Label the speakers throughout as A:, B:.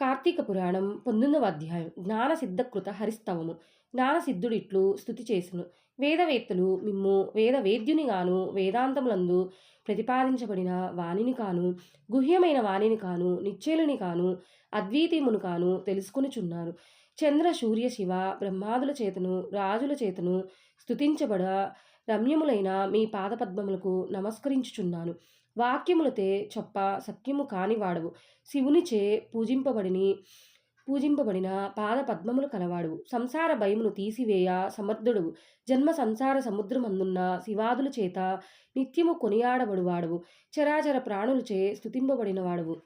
A: కార్తీక పురాణం పొందొమ్మిదవ అధ్యాయం. జ్ఞానసిద్ధకృత హరిస్తవము. జ్ఞానసిద్ధుడిట్లు స్థుతి చేసును. వేదవేత్తలు మిమ్ము వేద వేద్యునిగాను వేదాంతములందు ప్రతిపాదించబడిన వాణిని కాను గుహ్యమైన వాణిని కాను నిశ్చలుని కాను అద్వితీయమును కాను తెలుసుకునిచున్నారు. చంద్ర సూర్య శివ బ్రహ్మాదుల చేతను రాజుల చేతను స్థుతించబడ రమ్యములైన మీ పాదపద్మములకు నమస్కరించుచున్నాను. వాక్యములతే చొప్ప సత్యము కానివాడవు. శివునిచే పూజింపబడిని పూజింపబడిన పాద పద్మములు కలవాడువు. సంసార భయమును తీసివేయ సమర్థుడువు. జన్మ సంసార సముద్రమందున్న శివాదుల చేత నిత్యము కొనియాడబడువాడవు. చరాచర ప్రాణులచే స్థుతింపబడినవాడవు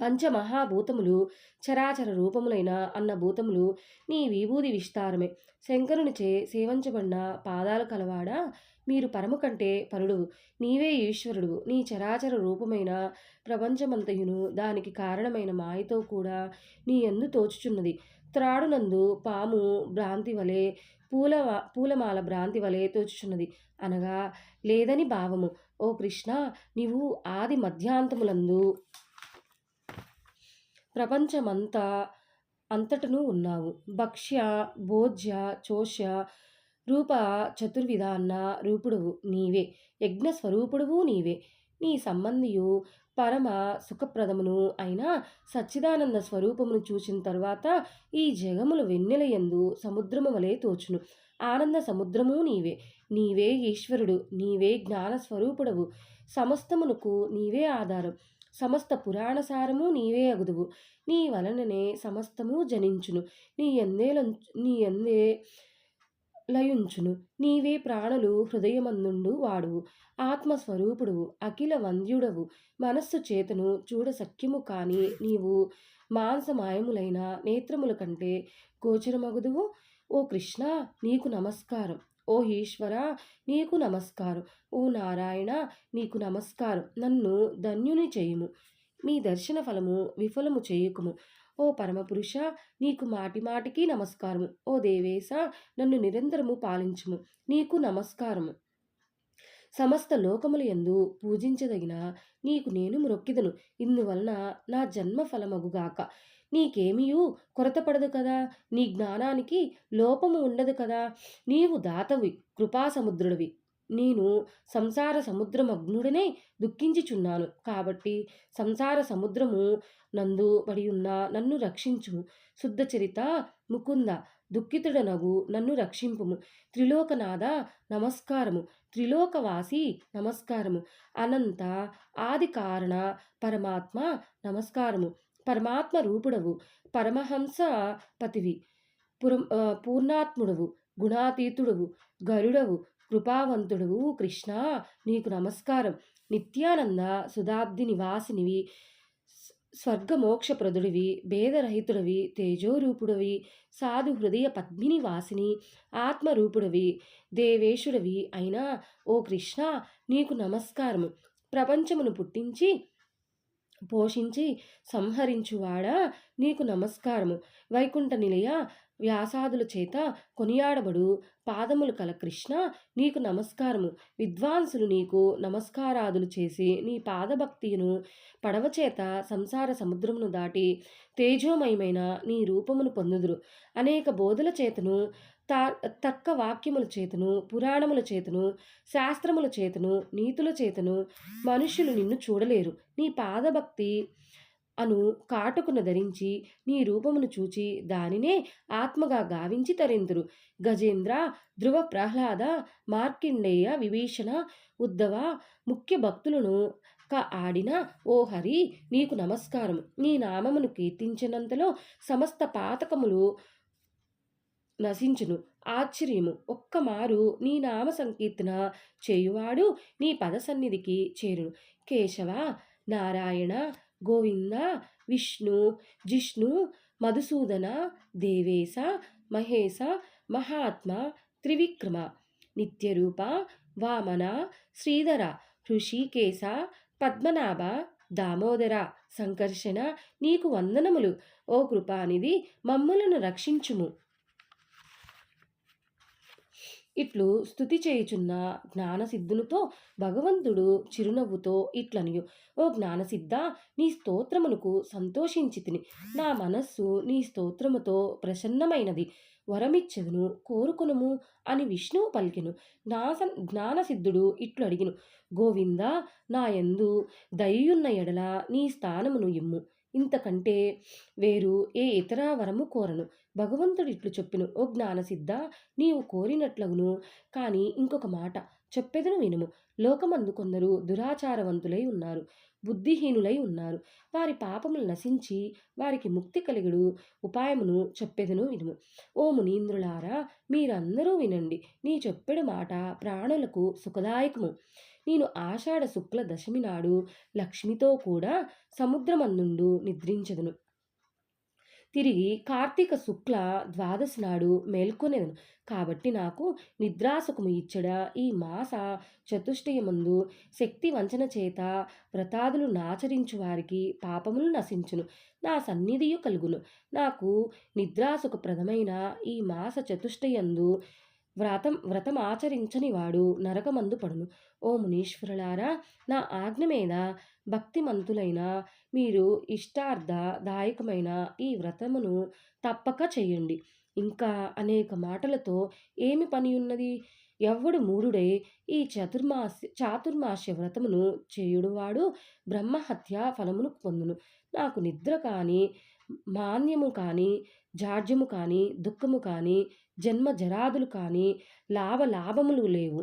A: పంచమహాభూతములు చరాచర రూపములైన అన్న భూతములు నీ విభూది విస్తారమే. శంకరునిచే సేవించబడిన పాదాలు కలవాడా? మీరు పరము కంటే పరుడు నీవే ఈశ్వరుడు నీ చరాచర రూపమైన ప్రపంచమంతయును దానికి కారణమైన మాయతో కూడా నీ ఎందు తోచుచున్నది. త్రాడునందు పాము భ్రాంతి వలె పూల పూలమాల భ్రాంతి వలె తోచుచున్నది. అనగా లేదని భావము. ఓ కృష్ణ నీవు ఆది మధ్యాంతములందు ప్రపంచమంతా అంతటను ఉన్నావు. భక్ష్య భోజ్య చోష్య రూప చతుర్విధాన్న రూపుడువు నీవే. యజ్ఞ స్వరూపుడువు నీవే. నీ సంబంధియు పరమ సుఖప్రదమును అయిన సచ్చిదానంద స్వరూపమును చూసిన తర్వాత ఈ జగములు వెన్నెలయందు సముద్రము వలె తోచును. ఆనంద సముద్రము నీవే. నీవే ఈశ్వరుడు. నీవే జ్ఞాన స్వరూపుడవు సమస్తమునకు నీవే ఆధారం. సమస్త పురాణసారము నీవే అగుదువు. నీ వలననే సమస్తము జనించును. నీ ఎందే నీ ఎందే లయుంచును. నీవే ప్రాణులు హృదయమందుండు వాడువు. ఆత్మస్వరూపుడువు అఖిల వంద్యుడవు. మనస్సు చేతను చూడ సఖ్యము కాని నీవు మాంసమాయములైన నేత్రముల కంటే గోచరమగుదువు. ఓ కృష్ణ నీకు నమస్కారం. ఓ ఈశ్వర నీకు నమస్కారం. ఓ నారాయణ నీకు నమస్కారం. నన్ను ధన్యుని చేయుము. మీ దర్శన ఫలము విఫలము చేయకుము. ఓ పరమపురుష నీకు మాటి మాటికి నమస్కారము. ఓ దేవేశ నన్ను నిరంతరము పాలించుము. నీకు నమస్కారము. సమస్త లోకముల ఎందు పూజించదగిన నీకు నేను మ్రొక్కిదను. ఇందువలన నా జన్మ ఫలమగుగాక కొరత పడదు కదా? నీ జ్ఞానానికి లోపము ఉండదు కదా? నీవు దాతవి కృపాసముద్రుడివి. నేను సంసార సముద్రమగ్నుడనే దుఃఖించుచున్నాను. కాబట్టి సంసార సముద్రము నందు పడి ఉన్న నన్ను రక్షించు. శుద్ధ చరిత ముకుంద దుఃఖితుడనగు నన్ను రక్షింపుము. త్రిలోకనాథ నమస్కారము. త్రిలోకవాసి నమస్కారము. అనంత ఆది కారణ పరమాత్మ నమస్కారము. పరమాత్మ రూపుడవు. పరమహంస పతివి. పురం పూర్ణాత్ముడవు. గుణాతీతుడవు. గరుడవు. కృపావంతుడు కృష్ణ నీకు నమస్కారం. నిత్యానంద సుధాబ్ది నివాసినివి స్వర్గమోక్షప్రదుడివి భేదరహితుడివి తేజోరూపుడివి సాధు హృదయ పద్మిని వాసిని ఆత్మరూపుడివి దేవేశుడవి అయినా ఓ కృష్ణ నీకు నమస్కారము. ప్రపంచమును పుట్టించి పోషించి సంహరించువాడా? నీకు నమస్కారము. వైకుంఠ నిలయ వ్యాసాదుల చేత కొనియాడబడు. పాదములు కల కృష్ణ నీకు నమస్కారము. విద్వాంసులు నీకు నమస్కారాదులు చేసి నీ పాదభక్తిను పడవ చేత సంసార సముద్రమును దాటి తేజోమయమైన నీ రూపమును పొందుదురు. అనేక బోధల చేతను తా తక్క వాక్యముల చేతను పురాణముల చేతను శాస్త్రముల చేతను నీతుల చేతను మనుషులు నిన్ను చూడలేరు. నీ పాదభక్తి అను కాటుకును ధరించి నీ రూపమును చూచి దానినే ఆత్మగా గావించి తరిందురు గజేంద్ర ధ్రువ ప్రహ్లాద మార్కిండేయ విభీషణ ఉద్ధవ ముఖ్య భక్తులను క ఆడిన ఓ హరి నీకు నమస్కారం నీ నామమును కీర్తించినంతలో సమస్త పాతకములు నశించును. ఆశ్చర్యము. ఒక్కమారు నీ నామ సంకీర్తన చేయువాడు నీ పద సన్నిధికి చేరును. కేశవ నారాయణ గోవింద విష్ణు జిష్ణు మధుసూదన దేవేశ మహేశ మహాత్మ త్రివిక్రమ నిత్యరూప వామన శ్రీధర హృషికేశ పద్మనాభ దామోదర సంకర్షణ నీకు వందనములు. ఓ కృపానిధి మమ్ములను రక్షించుము. ఇట్లు స్థుతి చేయుచున్న జ్ఞానసిద్ధునితో భగవంతుడు చిరునవ్వుతో ఇట్లనియు ఓ జ్ఞానసిద్ధ నీ స్తోత్రమునకు సంతోషించి తిని. నా మనస్సు నీ స్తోత్రముతో ప్రసన్నమైనది. వరమిచ్చెదను కోరుకునుము అని విష్ణువు పలికెను. జ్ఞాస జ్ఞానసిద్ధుడు ఇట్లు అడిగిను గోవింద నా యందు దయ్యున్న ఎడల నీ స్థానమును ఇమ్ము. ఇంతకంటే వేరు ఏ ఇతర వరము కోరను. భగవంతుడు ఇట్లు చెప్పిను ఓ జ్ఞానసిద్ధ నీవు కోరినట్లగును. కానీ ఇంకొక మాట చెప్పెదను వినుము. లోకమందు కొందరు దురాచారవంతులై ఉన్నారు బుద్ధిహీనులై ఉన్నారు. వారి పాపములు నశించి వారికి ముక్తి కలిగుడు ఉపాయమును చెప్పెదను వినుము. ఓ మునీంద్రులారా మీరందరూ వినండి. నీ చెప్పెడు మాట ప్రాణులకు సుఖదాయకము. నేను ఆషాఢ శుక్ల దశమి నాడు లక్ష్మితో కూడా సముద్రమందుండు నిద్రించదును. తిరిగి కార్తీక శుక్ల ద్వాదశి నాడు మేల్కొనేదను. కాబట్టి నాకు నిద్రాసుఖము ఇచ్చడ ఈ మాస చతుష్టయమందు శక్తి వంచన చేత వ్రతాదులు నాచరించు వారికి పాపములు నశించును. నా సన్నిధియు కలుగును. నాకు నిద్రాసుఖప్రదమైన ఈ మాస చతుష్టయందు వ్రతం వ్రతం ఆచరించని వాడు నరకమందు పడును. ఓ మునీశ్వరులారా నా ఆజ్ఞ మీద భక్తిమంతులైన మీరు ఇష్టార్థ దాయకమైన ఈ వ్రతమును తప్పక చేయండి. ఇంకా అనేక మాటలతో ఏమి పని ఉన్నది ఎవడు మూఢుడై ఈ చతుర్మాస చాతుర్మాస్య వ్రతమును చేయుడువాడు బ్రహ్మహత్య ఫలమును పొందును. నాకు నిద్ర కానీ మాన్యము కానీ జాడ్యము కానీ దుఃఖము కానీ జన్మ జరాదులు కానీ లాభ లాభములు లేవు.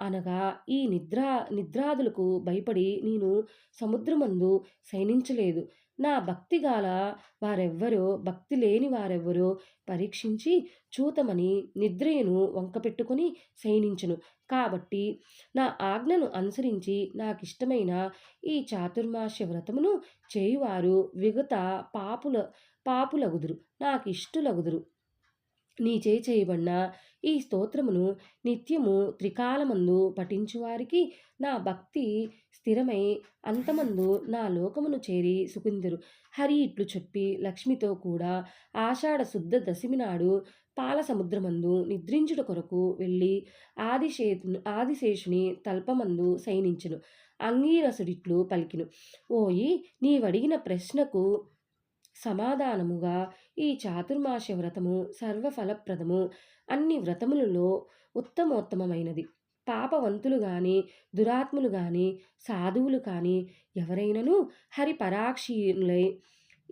A: అనగా ఈ నిద్ర నిద్రాదులకు భయపడి నేను సముద్రమందు శయనించలేదు. నా భక్తి గాల వారెవ్వరో భక్తి లేని వారెవ్వరో పరీక్షించి చూతమని నిద్రయను వంకపెట్టుకొని శయనించును. కాబట్టి నా ఆజ్ఞను అనుసరించి నాకిష్టమైన ఈ చాతుర్మాస్య వ్రతమును చేయువారు విగత పాపుల పాపులగుదురు. నీ నీచే చేయబడిన ఈ స్తోత్రమును నిత్యము త్రికాలమందు పఠించువారికి నా భక్తి స్థిరమై అంతమందు నా లోకమును చేరి సుకుందరు. హరి ఇట్లు చెప్పి లక్ష్మితో కూడా ఆషాఢ శుద్ధ దశమి నాడు పాల సముద్రమందు నిద్రించుట కొరకు వెళ్ళి ఆదిశే ఆదిశేషుని తల్పమందు శయనించును. అంగీరసుడిట్లు పలికిను. ఓయి నీవడిగిన ప్రశ్నకు సమాధానముగా ఈ చాతుర్మాస వ్రతము సర్వఫలప్రదము. అన్ని వ్రతములలో ఉత్తమోత్తమమైనది. పాపవంతులు గాని దురాత్ములు గాని సాధువులు కానీ ఎవరైనను హరిపరాక్షీయులై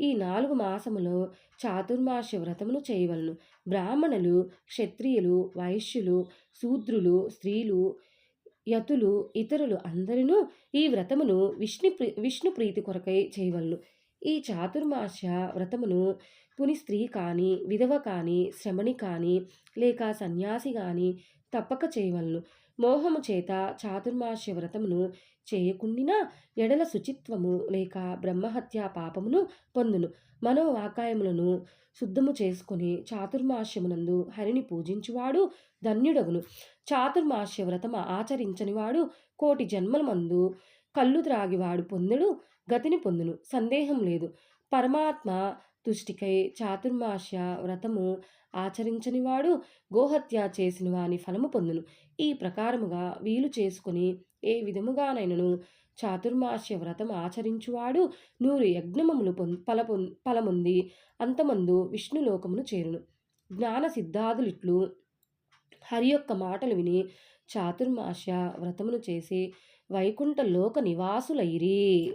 A: ఈ నాలుగు మాసములో చాతుర్మాస వ్రతమును చేయవలను. బ్రాహ్మణులు క్షత్రియులు వైశ్యులు శూద్రులు స్త్రీలు యతులు ఇతరులు అందరినూ ఈ వ్రతమును విష్ణు విష్ణు ప్రీతి కొరకై చేయవలను. ఈ చాతుర్మాస వ్రతమును పుని స్త్రీ కానీ విధవ కానీ శ్రమణి కానీ లేక సన్యాసి కానీ తప్పక చేయవలను. మోహము చేత చాతుర్మాస్య వ్రతమును చేయకుండినా ఎడల శుచిత్వము లేక బ్రహ్మహత్యా పాపమును పొందును. మనోవాకాయములను శుద్ధము చేసుకుని చాతుర్మాస్యమునందు హరిని పూజించువాడు ధన్యుడగును. చాతుర్మాస్య వ్రతము ఆచరించనివాడు కోటి జన్మల మందు కళ్ళు త్రాగివాడు పొందుడు గతిని పొందును. సందేహం లేదు. పరమాత్మ తుష్టికై చాతుర్మాస్య వ్రతము ఆచరించనివాడు గోహత్య చేసిన వాని ఫలము పొందును. ఈ ప్రకారముగా వీలు చేసుకుని ఏ విధముగానైనను చాతుర్మాస్య వ్రతం ఆచరించువాడు నూరు యజ్ఞమములు పొం ఫల ఫలముంది అంతమందు విష్ణులోకమును చేరును. జ్ఞాన సిద్ధాదులిట్లు హరి యొక్క మాటలు విని చాతుర్మాస్య వ్రతమును చేసి వైకుంఠ లోక నివాసులైరి.